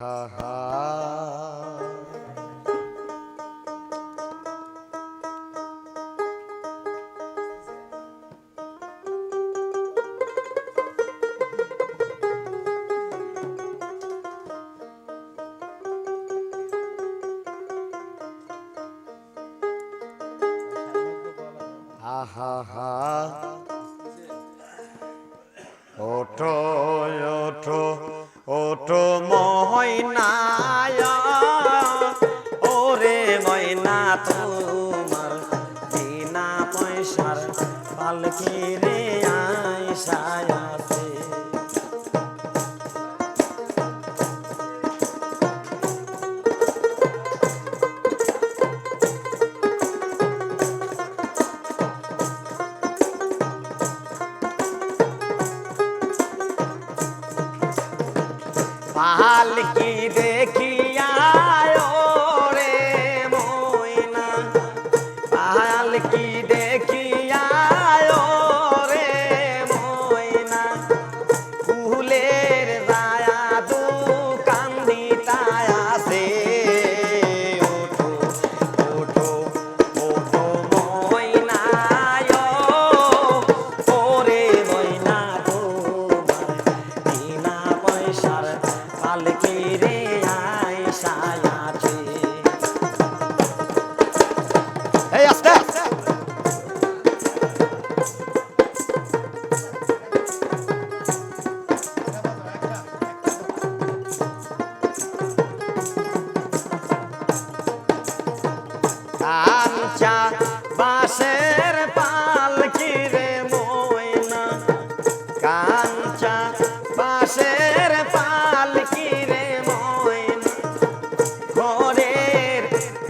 ha ha.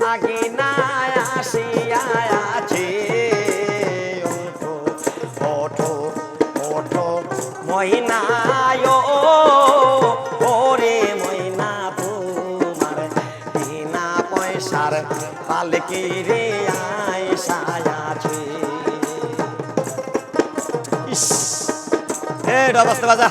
সাগিনায় আসিয়া আছে। ওঠো ওঠো মহিনায় ওরে মহিনা তোমার বিনা পয়সার পালকি আয় আছে। এ ডবাস্তে বাজা।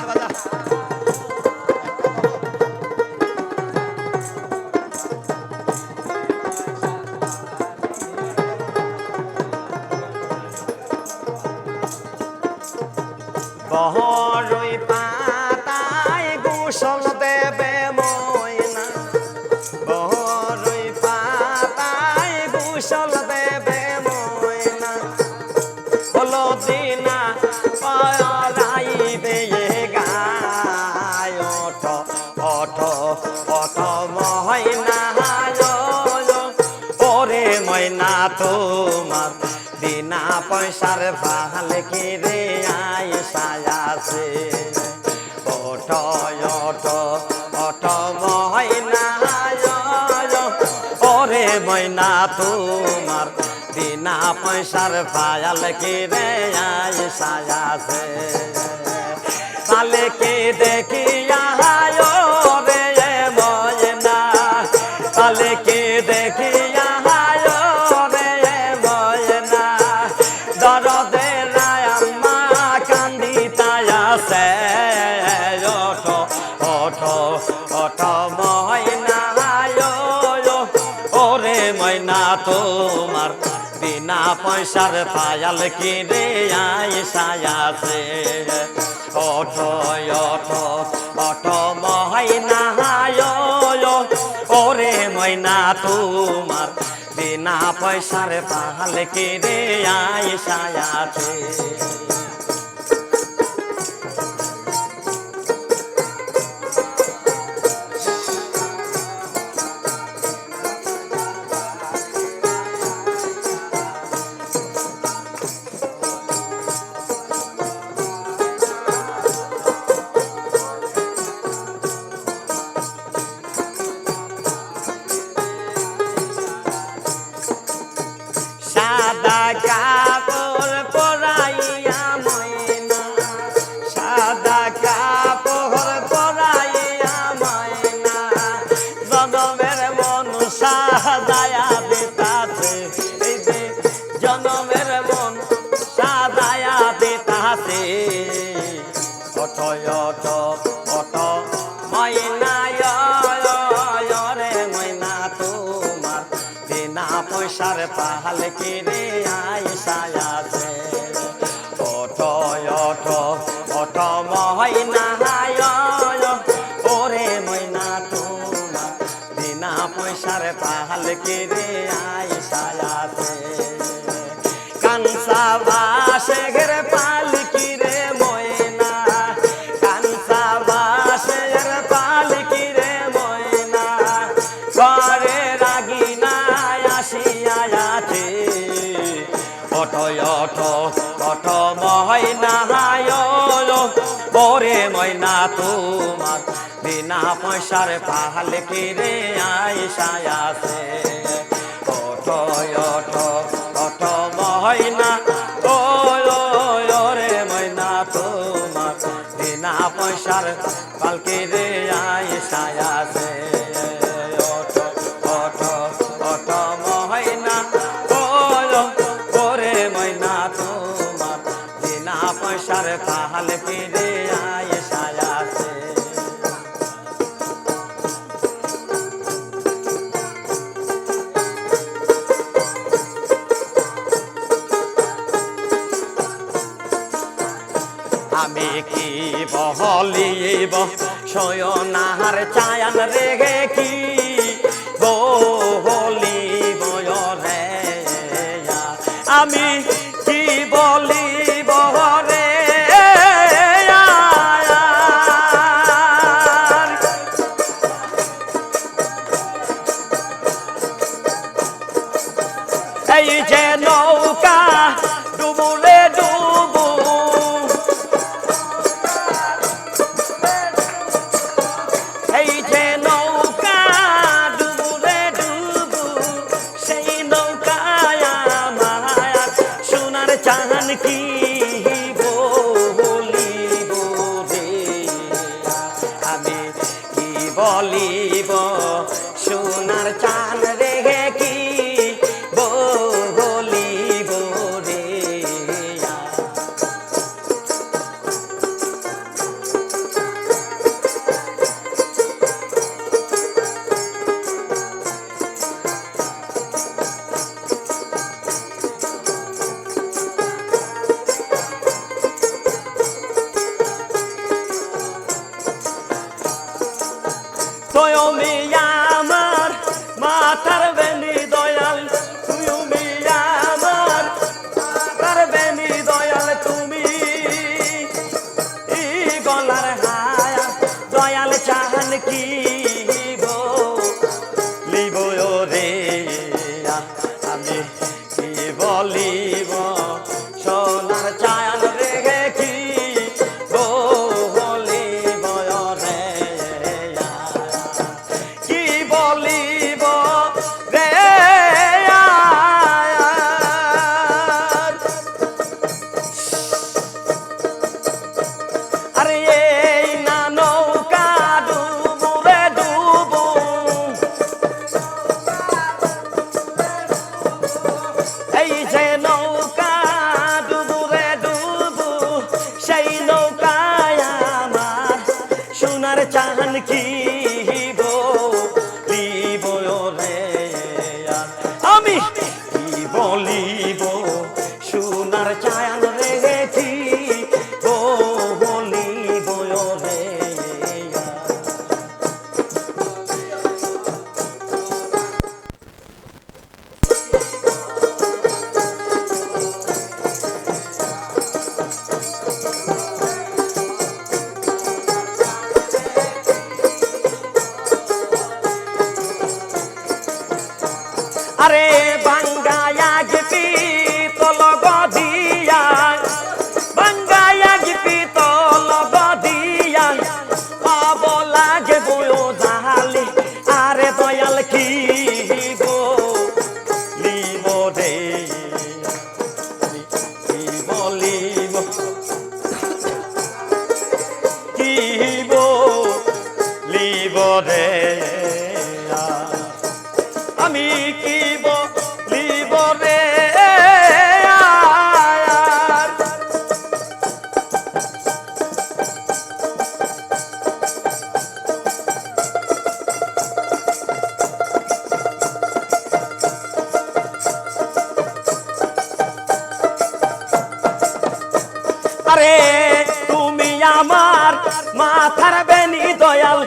তোমার বিনা পয়সার পায়াল কি রে আয় সায়াছে তালে কে দেখিয়া পয়সার পায়াল কিনে আয়সায় আছে। ওঠো ওঠো ওঠো মহাইনা ওরে মইনা তোমার বিনা পয়সার পাহাল কিনে আয়সায় আছে। হালকের তোমার বিনা পয়সার পাহালকে রে আয়সায় আছে অটো অটো অটো মহিনা রে ময়না তোমার বিনা পয়সার পালকে ফিরে শয়নাহার ছায়ান রেগে আরে তুমি আমার মাথার বেনি দয়াল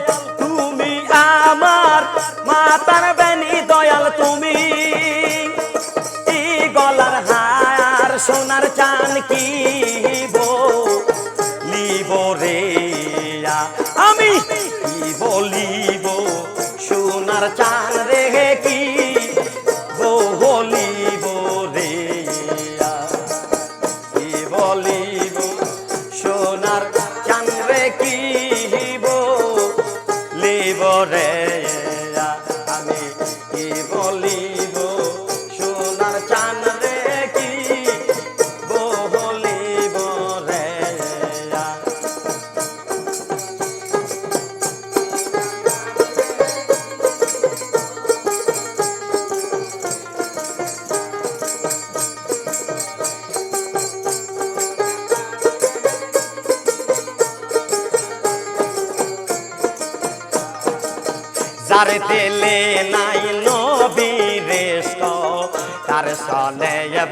কি বলিব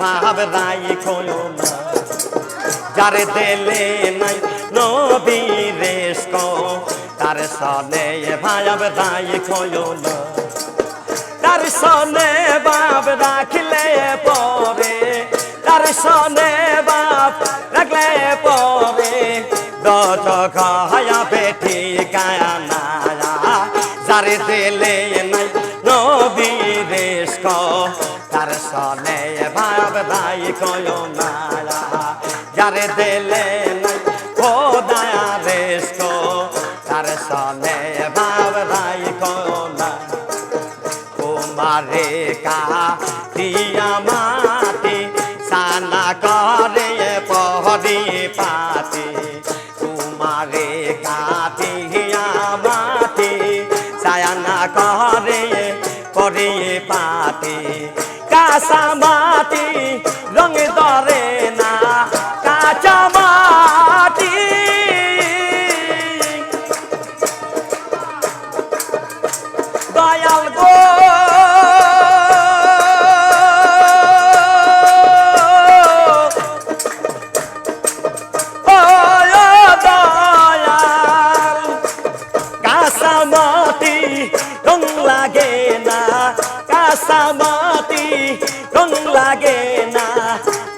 ভাব রাই না যার দিলে নাই নবী নবীরেশ তার সনে ভাব রাই খোলো না। তার সনে বাপ রাখলে পরে, তার সনে বাপ রাখলে পরে দশ খায়া রাই কয় নায়া কাসামাতি রং লাগে না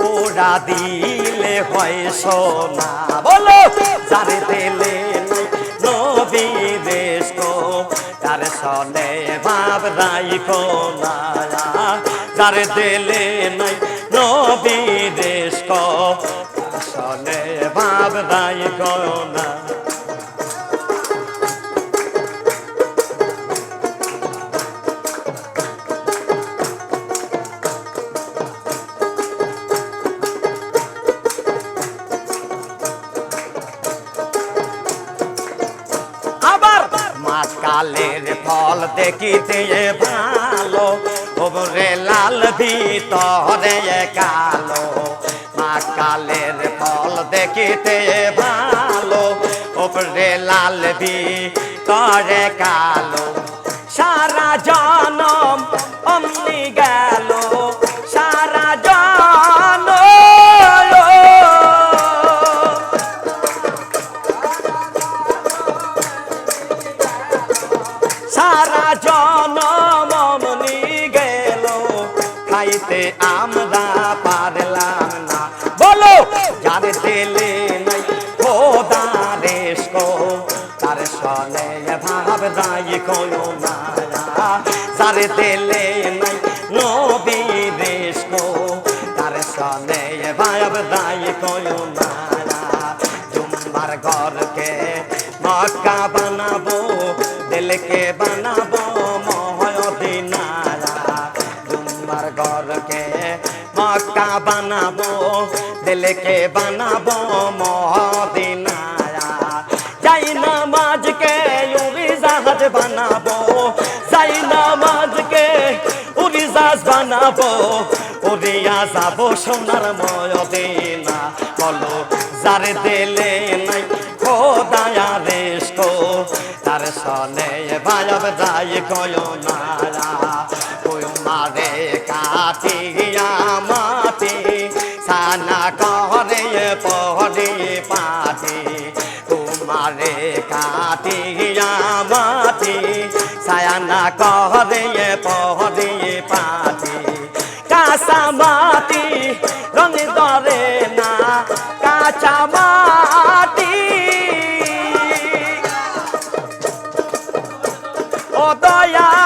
ওরা দিলে হয় সোনা। বলো, যারে দিলে নবী দেশ তার সনে ভাব রাই কোনা যার দিলে নাই নবী দেশ তার সনে ভাব রাই মাকালের ফল দেখিতে ভালো। ওরে লাল ভিতরে কালো। মাকালের ফল দেখিতে ভালো। ওপরে লাল ভিতরে কালো। সারা জনম দায়ী কয়ো না যার দিলে নাই তার সনে জুম্মার ঘরকে মক্কা বানাবো, দিলকে বানাবো মক্কা বানাবো, দিলকে বানাবো যাব উড়িয়া যাব সোনার ময় না বলো, যার দেলে নাই খোদায়া কো, তার সনে বায়ব যাই কয় নারা কয় মারে কাটিয়া মাটি, সানা করে পরে পাটি। তোমারে কাটিয়া মাটি সায়ানা কর দয়া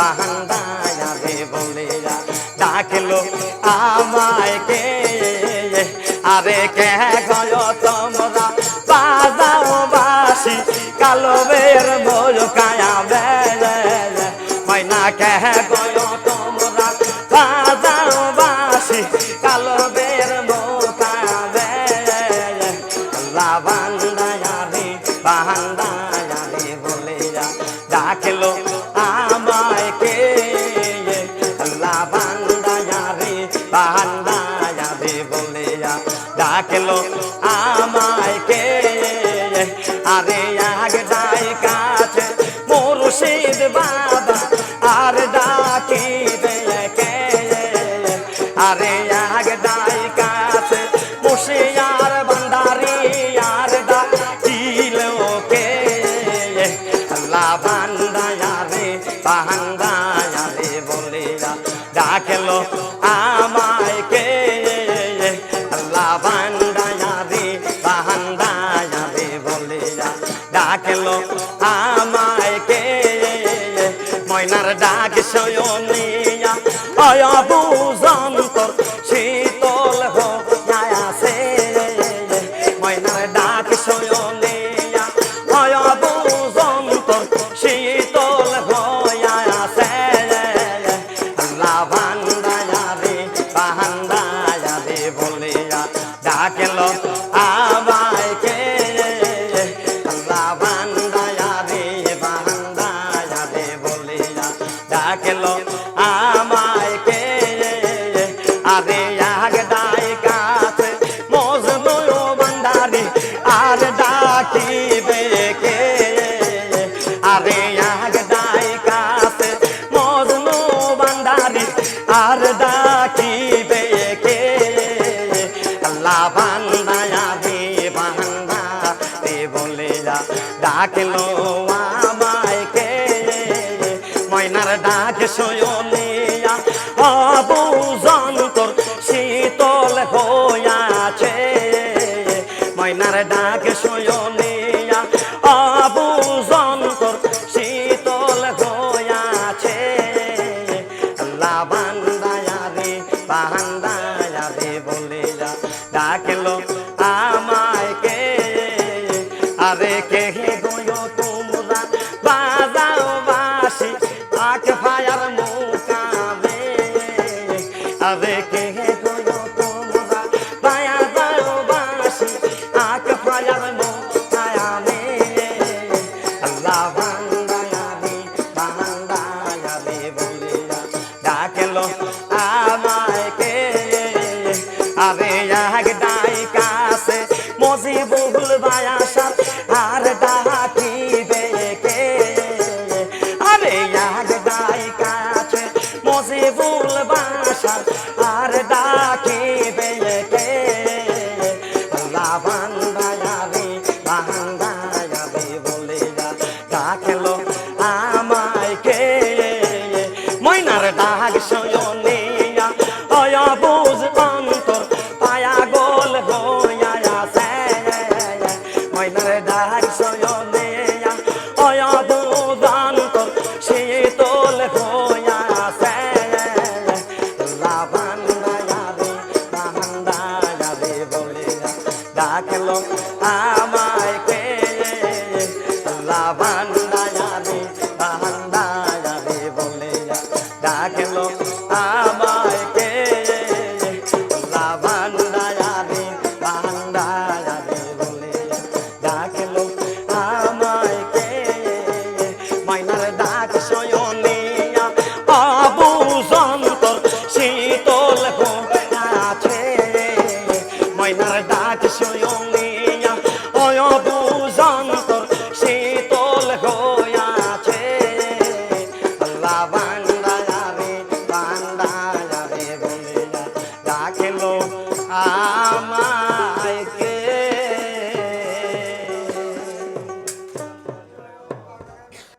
বাহান্দায় রে বলিয়া ডাকলো আমায় কে? আরে কে আমারে আগে যাই কাছে মুর্শিদ বা আর ডাক